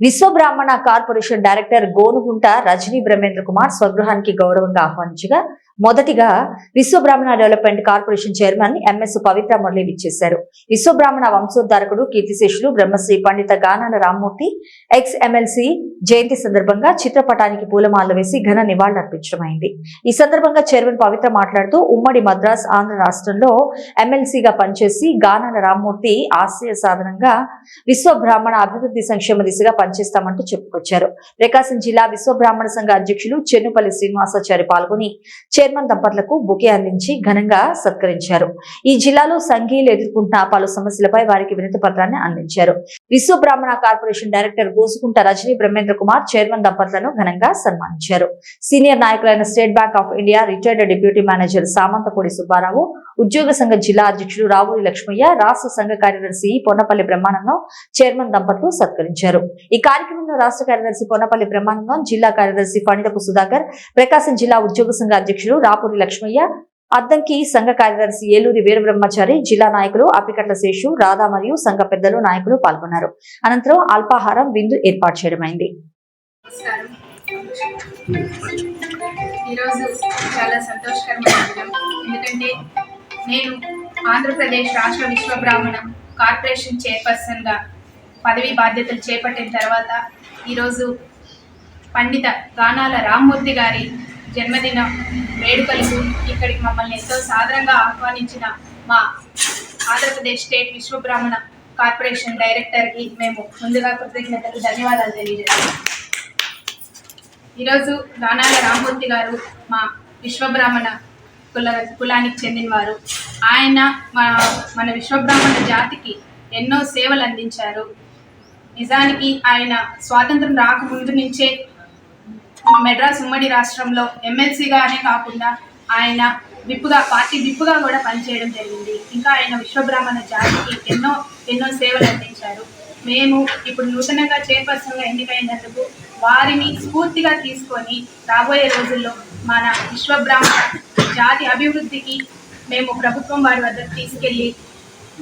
Vishwabrahmana corporation director Gonugunta Rajani Brahmendra Kumar స్వగృహానికి గౌరవంగా ఆహ్వానించగా మొదటిగా Vishwabrahmana development corporation chairman MS Pavitra Murali విచ్చేశారు విశ్వబ్రాహ్మణ వంశోద్ధారకుడు కీర్తిశేషులు బ్రహ్మశ్రీ పండిత గానాల రామ్మూర్తి ఎక్స్ ఎమ్మెల్సీ జయంతి సందర్భంగా చిత్రపటానికి పూలమాలలు వేసి ఘన నివాళులర్పించడమైంది ఈ సందర్భంగా చైర్మన్ పవిత్ర మాట్లాడుతూ ఉమ్మడి మద్రాస్ ఆంధ్ర రాష్ట్రంలో ఎమ్మెల్సీగా పనిచేసి గానాల రామ్మూర్తి ఆశయ సాధనంగా విశ్వబ్రాహ్మణ అభివృద్ధి సంక్షేమ దిశగా పనిచేస్తామంటూ చెప్పుకొచ్చారు. ప్రకాశం జిల్లా విశ్వబ్రాహ్మణ సంఘ అధ్యక్షులు చెన్నుపల్లి శ్రీనివాసాచారి పాల్గొని చైర్మన్ దంపతులకు బుకే అందించి ఘనంగా సత్కరించారు. ఈ జిల్లాలో సంఘీయులు ఎదుర్కొంటున్న పలు సమస్యలపై వారికి వినతి పత్రాన్ని అందించారు. Vishwa Brahmana corporation director Gosukunta Rajani Brahmendra Kumar chairman దంపతులను ఘనంగా సన్మానించారు. Senior నాయకులైన state bank of India retired deputy manager Samanthapudi Subbarao ఉద్యోగ సంఘ జిల్లా అధ్యక్షుడు రావూరి లక్ష్మయ్య రాష్ట్ర సంఘ కార్యదర్శి పొన్నపల్లి బ్రహ్మానందం చైర్మన్ దంపతులు సత్కరించారు. ఈ కార్యక్రమంలో రాష్ట్ర కార్యదర్శి పొన్నపల్లి బ్రహ్మానందం జిల్లా కార్యదర్శి పండితపు సుధాకర్ ప్రకాశం జిల్లా ఉద్యోగ సంఘ అధ్యక్షుడు రాపూరి లక్ష్మయ్య అద్దంకి సంఘ కార్యదర్శి ఏలూరి వీరబ్రహ్మచారి జిల్లా నాయకులు అప్పికట్ల శేషు రాధా మరియు సంఘ పెద్దలు నాయకులు పాల్గొన్నారు. అనంతరం అల్పాహారం విందు ఏర్పాటు చేయడమైంది. ఈరోజు చాలా సంతోషకరమైన దినం. ఎందుకంటే నేను ఆంధ్రప్రదేశ్ రాష్ట్ర విశ్వబ్రాహ్మణం కార్పొరేషన్ చైర్పర్సన్గా పదవి బాధ్యతలు చేపట్టిన తర్వాత ఈరోజు పండిత గానాల రామ్మూర్తి గారి జన్మదిన వేడుకలకు ఇక్కడికి మమ్మల్ని ఎంతో సాదరంగా ఆహ్వానించిన మా ఆంధ్రప్రదేశ్ స్టేట్ విశ్వ బ్రాహ్మణ కార్పొరేషన్ డైరెక్టర్కి మేము ముందుగా కృతజ్ఞతలు ధన్యవాదాలు తెలియజేస్తాం ఈరోజు గానాల రామ్మూర్తి గారు మా విశ్వబ్రాహ్మణ కుల కులానికి చెందినవారు. ఆయన మన మన విశ్వబ్రాహ్మణ జాతికి ఎన్నో సేవలు అందించారు. నిజానికి ఆయన స్వాతంత్రం రాకముందు నుంచే మెడ్రాస్ ఉమ్మడి రాష్ట్రంలో ఎమ్మెల్సీగానే కాకుండా ఆయన విప్పుగా పార్టీ విప్పుగా కూడా పనిచేయడం జరిగింది. ఇంకా ఆయన విశ్వబ్రాహ్మణ జాతికి ఎన్నో ఎన్నో సేవలు అందించారు. మేము ఇప్పుడు నూతనంగా చైర్పర్సన్గా ఎన్నికైనందుకు వారిని స్ఫూర్తిగా తీసుకొని రాబోయే రోజుల్లో మన విశ్వబ్రాహ్మణ జాతి అభివృద్ధికి మేము ప్రభుత్వం వారి వద్దకు తీసుకెళ్ళి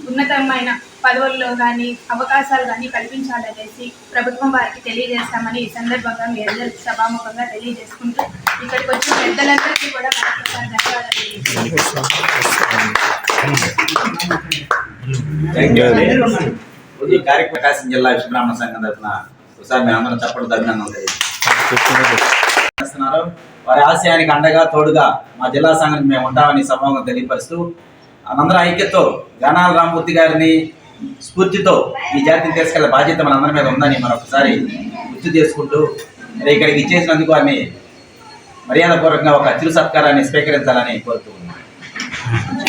ఉన్నతమైన పదవుల్లో కానీ అవకాశాలు కానీ కల్పించాలనేసి ప్రభుత్వం వారికి తెలియజేస్తామని ఈ సందర్భంగా మీ అందరికీ సభాముఖంగా తెలియజేసుకుంటూ ఇక్కడికి వచ్చిన పెద్దలందరికీ కూడా మరొకసారి ధన్యవాదాలు. ఈ కార్యక్రమ ప్రకాశం జిల్లా విశ్వబ్రాహ్మణ సంఘం తరఫున ఒకసారి మేము అందరం చెప్పడం తెలియజేస్తున్నారు వారి ఆశయానికి అండగా తోడుగా మా జిల్లా సంఘానికి మేము ఉంటామని సభాముఖం తెలియపరుస్తూ మనందరం ఐక్యతో గానాల రామమూర్తి గారిని స్ఫూర్తితో ఈ జాతిని తీసుకెళ్ళే బాధ్యత మనందరి మీద ఉందని మరొకసారి గుర్తు చేసుకుంటూ మరి ఇక్కడికి ఇచ్చేసినందుకు వారిని మర్యాదపూర్వకంగా ఒక చిరు సత్కారాన్ని స్వీకరించాలని కోరుతూ ఉన్నాను.